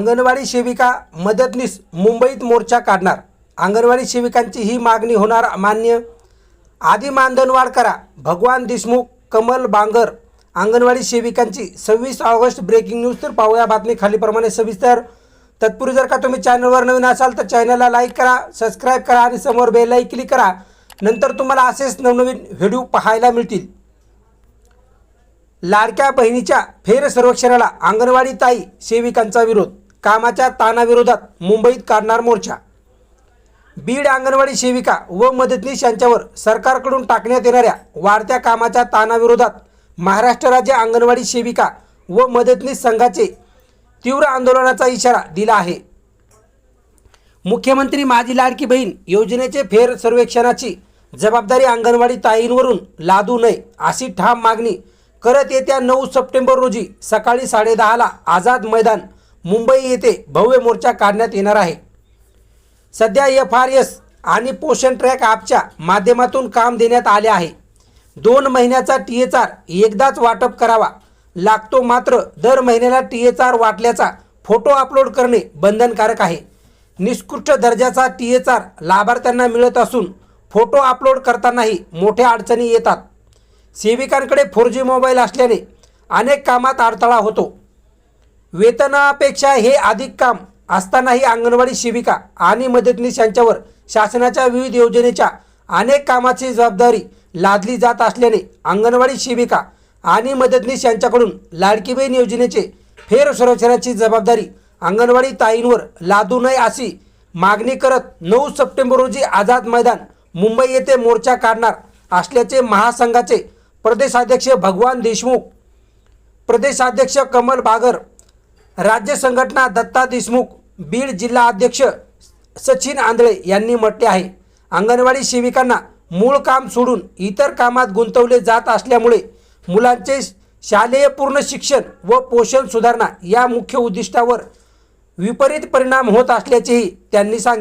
अंगणवाडी सेविका मदतनीस मुंबईत मोर्चा काढणार. अंगणवाडी सेविकांची ही मागणी होणार मान्य. आधी मानधनवाढ करा. भगवान देशमुख कमल बांगर. अंगणवाडी सेविकांची सव्वीस ऑगस्ट ब्रेकिंग न्यूज. तर पाहूया बातमी खालीप्रमाणे सविस्तर. तत्पूर्वी जर का तुम्ही चॅनलवर नवीन असाल तर चॅनलला लाईक करा सबस्क्राईब करा आणि समोर बेललाही क्लिक करा. नंतर तुम्हाला असेच नवनवीन व्हिडिओ पाहायला मिळतील. लाडक्या बहिणीच्या फेर सर्वेक्षणाला अंगणवाडी ताई सेविकांचा विरोध. कामाच्या ताणाविरोधात मुंबईत काढणार मोर्चा. बीड अंगणवाडी सेविका व मदतनीस यांच्यावर सरकारकडून टाकण्यात येणाऱ्या वाढत्या कामाच्या ताणाविरोधात महाराष्ट्र राज्य अंगणवाडी सेविका व मदतनीस संघाचे तीव्र आंदोलनाचा इशारा दिला आहे. मुख्यमंत्री माझी लाडकी बहीण योजनेचे फेर सर्वेक्षणाची जबाबदारी अंगणवाडी ताईंवरून लादू नये अशी ठाम मागणी करत येत्या नऊ सप्टेंबर रोजी सकाळी साडेदहाला आझाद मैदान मुंबई येथे भव्य मोर्चा काढण्यात येणार आहे. सध्या एफ आर एस आणि पोषण ट्रॅक ॲपच्या माध्यमातून काम देण्यात आले आहे. दोन महिन्याचा टी एच आर एकदाच वाटप करावा. लागतो मात्र दर महिन्याला टी एच आर वाटल्याचा फोटो अपलोड करणे बंधनकारक आहे. निष्कृष्ट दर्जाचा टी एच आर लाभार्थ्यांना मिळत असून फोटो अपलोड करतानाही मोठ्या अडचणी येतात. सेविकांकडे फोर जी मोबाईल असल्याने अनेक कामात अडथळा होतो. वेतनापेक्षा हे अधिक काम असतानाही अंगणवाडी सेविका आणि मदतनीस यांच्यावर शासनाच्या विविध योजनेच्या अनेक कामाची जबाबदारी लादली जात असल्याने अंगणवाडी सेविका आणि मदतनीस यांच्याकडून लाडकी बहीण योजनेचे फेर सर्वेक्षणाची जबाबदारी अंगणवाडी ताईंवर लादू नये अशी मागणी करत नऊ सप्टेंबर रोजी आझाद मैदान मुंबई येथे मोर्चा काढणार असल्याचे महासंघाचे प्रदेशाध्यक्ष भगवान देशमुख प्रदेशाध्यक्ष कमल बागर राज्य संघटना दत्ता देशमुख बीड जिल्हा अध्यक्ष सचिन आंधळे यांनी म्हटले आहे अंगणवाडी सेविकांना मूळ काम सोडून इतर कामात गुंतवले जात असल्यामुळे मुलांचे शालेय पूर्ण शिक्षण व पोषण सुधारणा या मुख्य उद्दिष्टावर विपरीत परिणाम होत असल्याचेही त्यांनी सांगितले.